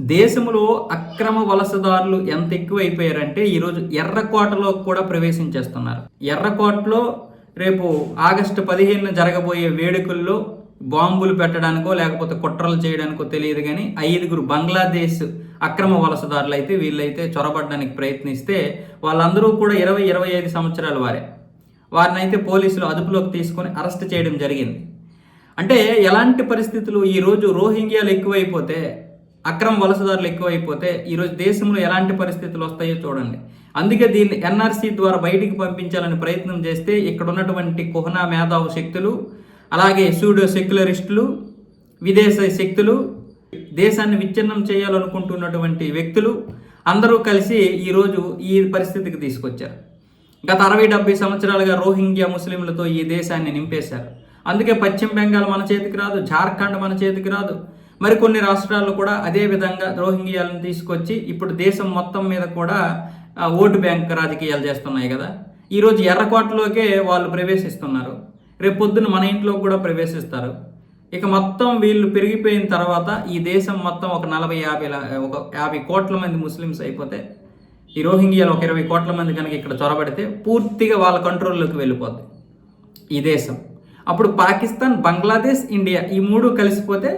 దేశంలో అక్రమ వలసదారులు ఎంత ఎక్కువైపోయారంటే ఈరోజు ఎర్రకోటలో కూడా ప్రవేశించేస్తున్నారు. ఎర్రకోటలో రేపు ఆగస్టు పదిహేనున జరగబోయే వేడుకల్లో బాంబులు పెట్టడానికో లేకపోతే కుట్రలు చేయడానికో తెలియదు కానీ ఐదుగురు బంగ్లాదేశ్ అక్రమ వలసదారులు అయితే వీళ్ళైతే చొరబడడానికి ప్రయత్నిస్తే వాళ్ళందరూ కూడా ఇరవై ఇరవై ఐదు సంవత్సరాల వారే. వారిని అయితే పోలీసులు అదుపులోకి తీసుకొని అరెస్ట్ చేయడం జరిగింది. అంటే ఎలాంటి పరిస్థితులు? ఈరోజు రోహింగ్యాలు ఎక్కువైపోతే అక్రమ వలసదారులు ఎక్కువైపోతే ఈరోజు దేశంలో ఎలాంటి పరిస్థితులు వస్తాయో చూడండి. అందుకే దీన్ని ఎన్ఆర్సీ ద్వారా బయటికి పంపించాలని ప్రయత్నం చేస్తే ఇక్కడ ఉన్నటువంటి కుహనా మేధావు శక్తులు అలాగే సూడో సెక్యులరిస్టులు విదేశ శక్తులు దేశాన్ని విచ్ఛిన్నం చేయాలనుకుంటున్నటువంటి వ్యక్తులు అందరూ కలిసి ఈరోజు ఈ పరిస్థితికి తీసుకొచ్చారు. గత అరవై డెబ్బై సంవత్సరాలుగా రోహింగ్యా ముస్లింలతో ఈ దేశాన్ని నింపేశారు. అందుకే పశ్చిమ బెంగాల్ మన చేతికి రాదు జార్ఖండ్ మన చేతికి రాదు. మరికొన్ని రాష్ట్రాల్లో కూడా అదే విధంగా రోహింగ్యాలను తీసుకొచ్చి ఇప్పుడు దేశం మొత్తం మీద కూడా ఓటు బ్యాంక్ రాజకీయాలు చేస్తున్నాయి కదా. ఈరోజు ఎర్రకోటలోకే వాళ్ళు ప్రవేశిస్తున్నారు. రేపు పొద్దున మన ఇంట్లో కూడా ప్రవేశిస్తారు. ఇక మొత్తం వీళ్ళు పెరిగిపోయిన తర్వాత ఈ దేశం మొత్తం ఒక నలభై యాభై ఒక యాభై కోట్ల మంది ముస్లిమ్స్ అయిపోతే ఈ రోహింగ్యాలు ఒక ఇరవై కోట్ల మంది కనుక ఇక్కడ చొరబడితే పూర్తిగా వాళ్ళ కంట్రోల్లోకి వెళ్ళిపోద్ది ఈ దేశం. అప్పుడు పాకిస్తాన్ బంగ్లాదేశ్ ఇండియా ఈ మూడు కలిసిపోతే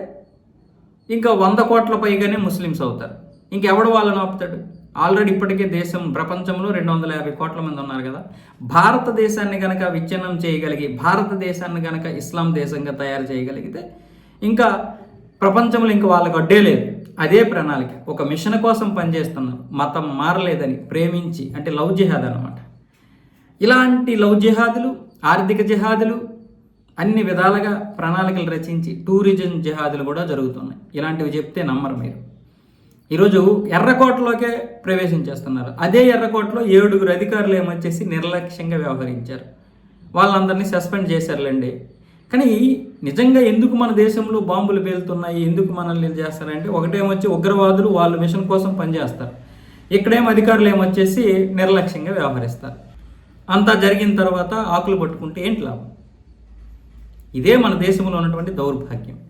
ఇంకా వంద కోట్ల పైగానే ముస్లిమ్స్ అవుతారు. ఇంకెవడు వాళ్ళని ఆపుతాడు? ఆల్రెడీ ఇప్పటికే దేశం ప్రపంచంలో రెండు వందల యాభై కోట్ల మంది ఉన్నారు కదా. భారతదేశాన్ని కనుక విచ్ఛిన్నం చేయగలిగి భారతదేశాన్ని కనుక ఇస్లాం దేశంగా తయారు చేయగలిగితే ఇంకా ప్రపంచంలో ఇంకా వాళ్ళకి అడ్డే లేదు. అదే ప్రణాళిక. ఒక మిషన్ కోసం పనిచేస్తున్నారు. మతం మారలేదని ప్రేమించి అంటే లవ్ జిహాద్ అనమాట ఇలాంటి లవ్ జిహాదులు ఆర్థిక జిహాదులు అన్ని విధాలుగా ప్రణాళికలు రచించి టూరిజం జిహాదులు కూడా జరుగుతున్నాయి. ఇలాంటివి చెప్తే నమ్మరు మీరు. ఈరోజు ఎర్రకోటలోకే ప్రవేశించేస్తున్నారు. అదే ఎర్రకోటలో ఏడుగురు అధికారులు ఏమొచ్చేసి నిర్లక్ష్యంగా వ్యవహరించారు. వాళ్ళందరినీ సస్పెండ్ చేశారులేండి. కానీ నిజంగా ఎందుకు మన దేశంలో బాంబులు పేలుతున్నాయి ఎందుకు మనల్ని చేస్తారంటే ఒకటేమొచ్చి ఉగ్రవాదులు వాళ్ళు మిషన్ కోసం పనిచేస్తారు. ఇక్కడేం అధికారులు ఏమొచ్చేసి నిర్లక్ష్యంగా వ్యవహరిస్తారు. అంతా జరిగిన తర్వాత ఆకులు పట్టుకుంటే ఏంటి లాభం? ఇదే మన దేశంలో ఉన్నటువంటి దౌర్భాగ్యం.